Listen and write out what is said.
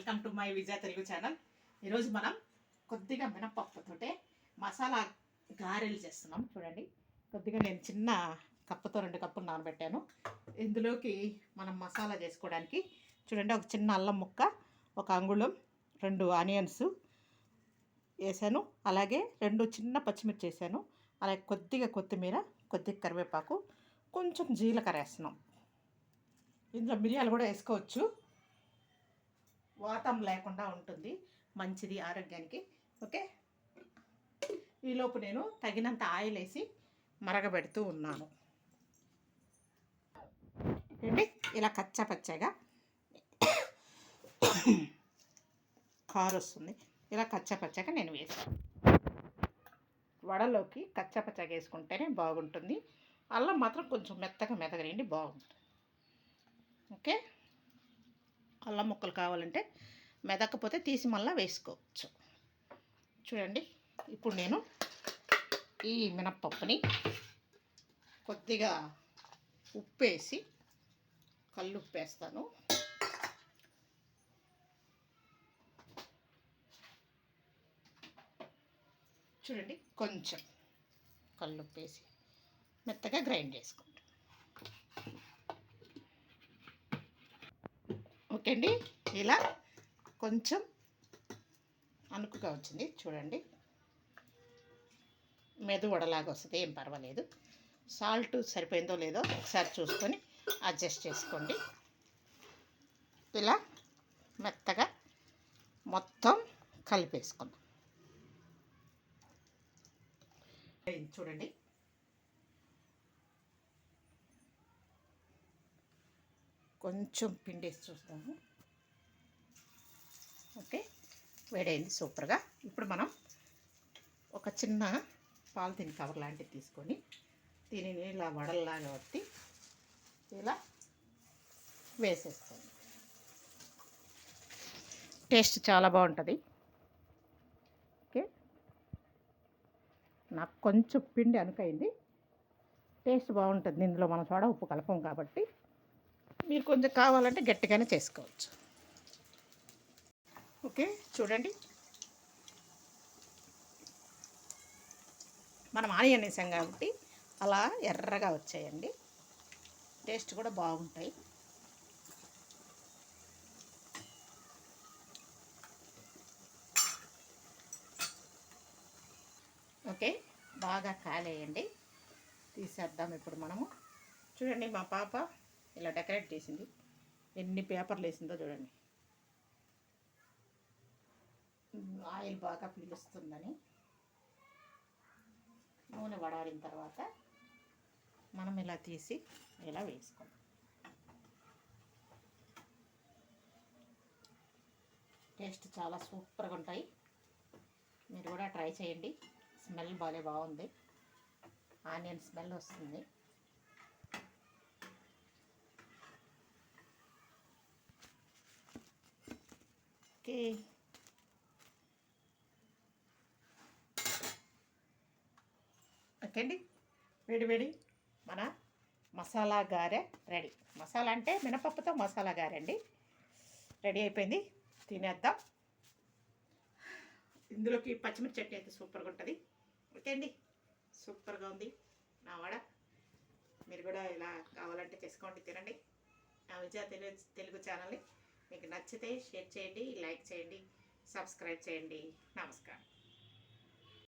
Welcome to my Vijaya Telugu channel. ఈరోజు మనం కొద్దిగా మినపప్పుతోటే మసాలా గారెలు చేస్తున్నాం. చూడండి కొద్దిగా నేను చిన్న కప్పుతో రెండు కప్పులు నానబెట్టాను. ఇందులోకి మనం మసాలా చేసుకోవడానికి చూడండి ఒక చిన్న అల్లం ముక్క ఒక అంగుళం రెండు ఆనియన్స్ వేసాను. అలాగే రెండు చిన్న పచ్చిమిర్చి వేసాను. అలాగే కొద్దిగా కొత్తిమీర కొద్దిగా కరివేపాకు కొంచెం జీలకర్ర వేస్తున్నాం. ఇందులో మిరియాలు కూడా వేసుకోవచ్చు. వాతం లేకుండా ఉంటుంది. మంచిది ఆరోగ్యానికి. ఓకే? ఈలోపు నేను తగినంత ఆయిల్ వేసి మరగబెడుతూ ఉన్నాను. ఏంటి? ఇలా కచ్చపచ్చగా కారు వస్తుంది ఇలా కచ్చపచ్చగా నేను వేసాను వడలోకి కచ్చపచ్చగా వేసుకుంటేనే బాగుంటుంది. అల్లం మాత్రం కొంచెం మెత్తగా మెదగలేండి బాగుంటుంది. ఓకే? అల్లం ముక్కలు కావాలంటే మెదకపోతే తీసి మళ్ళీ వేసుకోవచ్చు. చూడండి ఇప్పుడు నేను ఈ మినప్పప్పుని కొద్దిగా ఉప్పు వేసి కళ్ళు ఉప్పు వేస్తాను చూడండి కొంచెం కళ్ళు ఉప్పు వేసి మెత్తగా గ్రైండ్ చేసుకో ఓకే అండి ఇలా కొంచెం అనుకుగా వచ్చింది. చూడండి. మెదు వడలాగా వస్తుంది. ఏం పర్వాలేదు. సాల్ట్ సరిపోయిందో లేదో ఒకసారి చూసుకొని అడ్జస్ట్ చేసుకోండి. ఇలా మెత్తగా మొత్తం కలిపేసుకుందాం. చూడండి. కొంచెం పిండేసి చూస్తాము. ఓకే వేడైంది సూపర్గా. ఇప్పుడు మనం ఒక చిన్న పాలిథిన్ కవర్ లాంటిది తీసుకొని దీనిని ఇలా వడల్లాగా వట్టి ఇలా వేసేస్తాను టేస్ట్ చాలా బాగుంటుంది. ఓకే నాకు కొంచెం పిండి అనుకైంది. టేస్ట్ బాగుంటుంది. ఇందులో మనం సోడా ఉప్పు కలపం కాబట్టి మీరు కొంచెం కావాలంటే గట్టిగానే చేసుకోవచ్చు. ఓకే చూడండి. మనం ఆనియన్ వేసాం కాబట్టి అలా ఎర్రగా వచ్చాయండి. టేస్ట్ కూడా బాగుంటాయి. ఓకే బాగా కాలేయండి. తీసేద్దాం ఇప్పుడు మనము. చూడండి మా పాప ఇలా డెకరేట్ చేసింది. ఎన్ని పేపర్లు వేసిందో చూడండి. ఆయిల్ బాగా పీలుస్తుందని. నూనె వడారిన తర్వాత మనం ఇలా తీసి ఇలా వేసుకోండి టేస్ట్ చాలా సూపర్గా ఉంటాయి. మీరు కూడా ట్రై చేయండి. స్మెల్ బాగా బాగుంది. ఆనియన్ స్మెల్ వస్తుంది. ఓకే. ఓకే అండి వేడి వేడి. మన మసాలా గారె రెడీ. మసాలా అంటే మినపప్పుతో మసాలా గారె అండి రెడీ అయిపోయింది. తినేద్దాం. ఇందులోకి పచ్చిమిర్చి చట్నీ అయితే సూపర్గా ఉంటుంది. ఓకే అండి సూపర్గా ఉంది. నా వడ. మీరు కూడా ఇలా కావాలంటే చేసుకోండి తినండి. నా విజయ తెలుగు తెలుగు ఛానల్ని మీకు నచ్చితే షేర్ చేయండి లైక్ చేయండి సబ్స్క్రైబ్ చేయండి. నమస్కారం.